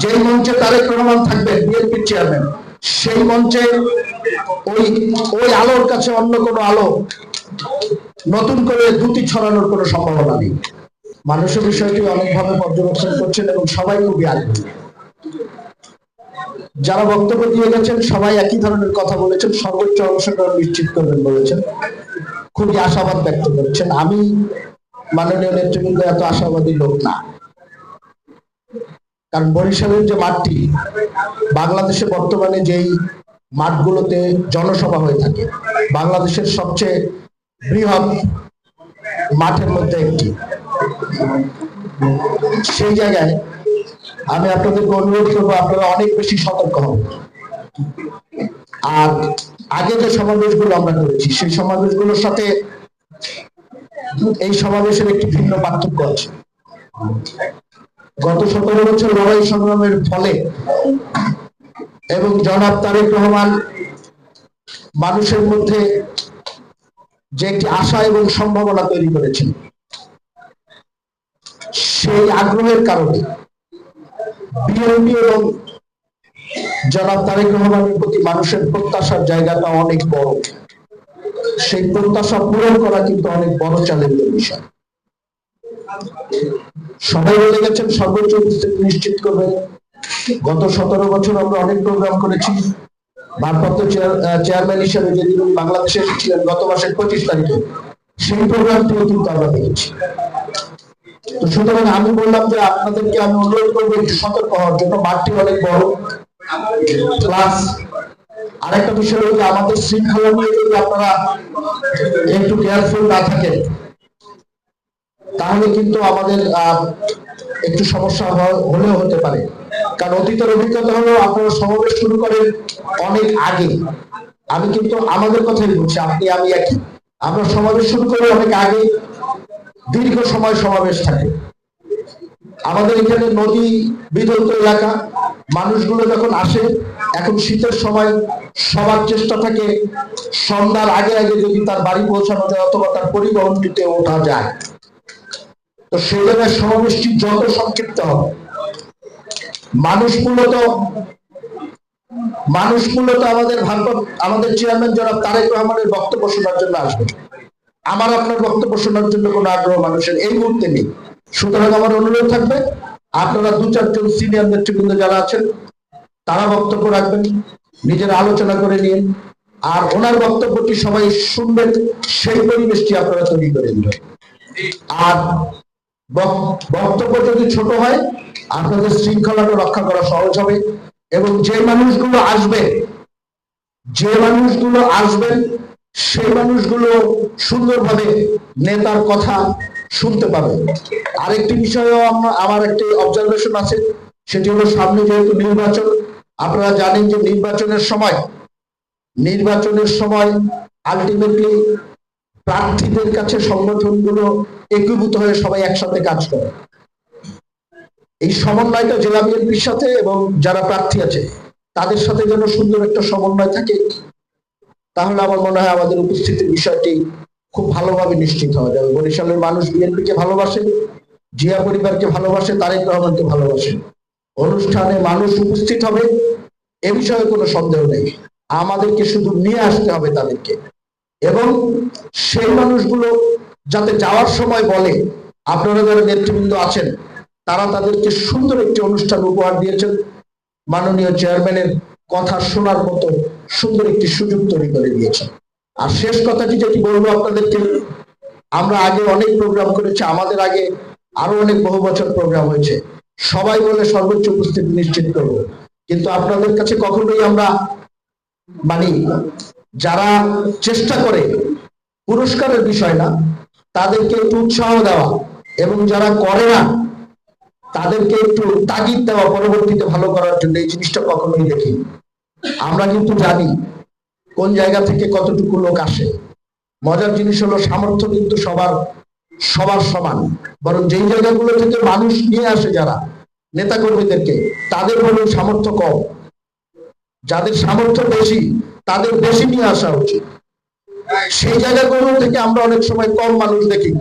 যেই মঞ্চে তারেক রহমান থাকবেন বিএনপির চেয়ারম্যান সেই মঞ্চে ওই ওই আলোর কাছে অন্য কোনো আলো নতুন করে দুটি ছড়ানোর কোনো সম্ভাবনা নেই। মানুষের বিষয়টি অনেকভাবে পর্যবেক্ষণ করছেন এবং সবাই খুবই আগ্রহী। যারা বক্তব্য দিয়ে গেছেন, সবাই একই ধরনের কথা বলেছেন, সর্বোচ্চ অংশগ্রহণ নিশ্চিত করবেন বলেছেন। খুবই আশাবাদ ব্যক্ত করেছেন। আমি মাননীয় নেতৃবৃন্দ এত আশাবাদী লোক না। কারণ বরিশালের যে মাঠটি, বাংলাদেশে বর্তমানে যেই মাঠগুলোতে জনসভা হয়ে থাকে, বাংলাদেশের সবচেয়ে বৃহৎ মাঠের মধ্যে একটি। সেই জায়গায় আমি আপনাদেরকে অনুরোধ করব, আপনারা অনেক বেশি সতর্ক হন। আর আগে যে সমাবেশগুলো আমরা করেছি, সেই সমাবেশগুলোর সাথে এই সমাবেশের একটি ভিন্ন পার্থক্য আছে। গত সতেরো বছর লড়াই সংগ্রামের ফলে এবং জনাব তারেক রহমান মানুষের মধ্যে যে একটি আশা এবং সম্ভাবনা তৈরি করেছেন, সেই আগ্রহের কারণে বিএনপি এবং জনাব তারেক রহমানের প্রতি মানুষের প্রত্যাশার জায়গাটা অনেক বড়। সেই প্রত্যাশা পূরণ করা কিন্তু অনেক বড় চ্যালেঞ্জের বিষয়। সবাই বলে গেছেন সর্বোচ্চ নিশ্চিত করবেন। গত সতেরো বছর আমরা অনেক প্রোগ্রাম করেছি। ভারপ্রাপ্ত চেয়ারম্যান হিসেবে যেদিন উনি বাংলাদেশে এসেছিলেন গত মাসের পঁচিশ তারিখে, সেই প্রোগ্রামটিও কিন্তু আমরা দেখেছি। তো সুতরাং আমি বললাম যে আপনাদেরকে আমি অনুরোধ করব একটু সতর্ক হওয়ার জন্য। মাঠটি অনেক বড়। প্লাস আরেকটা বিষয় হলো যে আমাদের শৃঙ্খলা নিয়ে যদি আপনারা একটু কেয়ারফুল না থাকেন তাহলে কিন্তু আমাদের একটু সমস্যা হলেও হতে পারে। কারণ অতীতের অভিজ্ঞতা হলো আপনারা সমাবেশ শুরু করেন অনেক আগে। আমি কিন্তু আমাদের কথাই বলছি, আপনি, আমি একই। আমরা সমাবেশ শুরু করি অনেক আগে, দীর্ঘ সময় সমাবেশ থাকে। আমাদের এখানে নদী বিধৌত এলাকা, মানুষগুলো যখন আসে, এখন শীতের সময় সবার চেষ্টা থাকে, সন্ধ্যার আগে আগে যদি তার বাড়ি পৌঁছানো যায় অথবা তার পরিবহনটিতে ওঠা যায়। তো সেই সমাবেশটি যত সংক্ষিপ্ত হবে। মানুষ মূলত মানুষ মূলত আমাদের ভাগ্য আমাদের চেয়ারম্যান জনাব তারেক রহমানের বক্তব্য শোনার জন্য আসবে। আমার আপনার বক্তব্য শোনার জন্য কোনো আগ্রহ মানুষের এই মুহূর্তে নেই। সুতরাং আমার অনুরোধ থাকবে, আপনারা দু চারজন সিনিয়র নেতৃবৃন্দ যারা আছেন, তারা বক্তব্য রাখবেন, নিজেরা আলোচনা করে নিন, আর ওনার বক্তব্যটি সবাই শুনবেন, সেই পরিবেশটি আপনারা তৈরি করে দিবেন। আর বক্তব্য যদি ছোট হয়, আপনাদের শৃঙ্খলাটা রক্ষা করা সহজ হবে। এবং যে মানুষগুলো আসবে, যে মানুষগুলো আসবেন সেই মানুষগুলো সুন্দরভাবে নেতার কথা শুনতে পাবে। আরেকটি বিষয়েও আমরা- আমার একটি অবজারভেশন আছে, সেটি হলো সামনে যেহেতু নির্বাচন, আপনারা জানেন যে নির্বাচনের সময় নির্বাচনের সময় আলটিমেটলি প্রার্থীদের কাছে সংগঠনগুলো একীভূত হয়ে সবাই একসাথে কাজ করে। এই সমন্বয়টা জেলা বিএনপির সাথে এবং যারা প্রার্থী আছে, তাদের সাথে যেন সুন্দর একটা সমন্বয় থাকে, তাহলে আমার মনে হয় আমাদের উপস্থিতির বিষয়টি খুব ভালোভাবে নিশ্চিত হওয়া যাবে। বরিশালের মানুষ বিএনপিকে ভালোবাসে, জিয়া পরিবারকে ভালোবাসে, তারেক রহমানকে ভালোবাসে। অনুষ্ঠানে মানুষ উপস্থিত হবে, এ বিষয়ে কোনো সন্দেহ নেই। আমাদেরকে শুধু নিয়ে আসতে হবে তাদেরকে। এবং সেই মানুষগুলো যাতে যাওয়ার সময় বলে, আপনারা যারা নেতৃবৃন্দ আছেন, তারা তাদেরকে সুন্দর একটি অনুষ্ঠান উপহার দিয়েছেন। মাননীয় চেয়ারম্যানের কথা শোনার মতো সুন্দর একটি সুযোগ তৈরি করে দিয়েছেন। আর শেষ কথাটি যেটি বলব আপনাদেরকে, আমরা আগে অনেক প্রোগ্রাম করেছি, আমাদের আগে আরও অনেক বহু বছর প্রোগ্রাম হয়েছে। সবাই বলে সর্বোচ্চ উপস্থিতি নিশ্চিত করব। কিন্তু আপনাদের কাছে কখনোই আমরা মানে যারা চেষ্টা করে পুরস্কারের বিষয় না, তাদেরকে একটু উৎসাহ দেওয়া এবং যারা করে না, তাদেরকে একটু তাগিদ দেওয়া, পরবর্তীতে ভালো করার জন্য এই জিনিসটা কখনোই দেখি আমরা কিন্তু জানি কোন জায়গা থেকে কতটুকু লোক আসে। মজার জিনিস হলো সামর্থ্য কিন্তু সবার সবার সমান। বরং যেই জায়গাগুলো থেকে মানুষ নিয়ে আসে যারা নেতা কর্মীদেরকে তাদের হলেও সামর্থ্য কম। যাদের সামর্থ্য বেশি তাদের বেশি নিয়ে আসা উচিত। সেই জায়গাগুলো থেকে আমরা অনেক সময় কম মানুষ দেখি।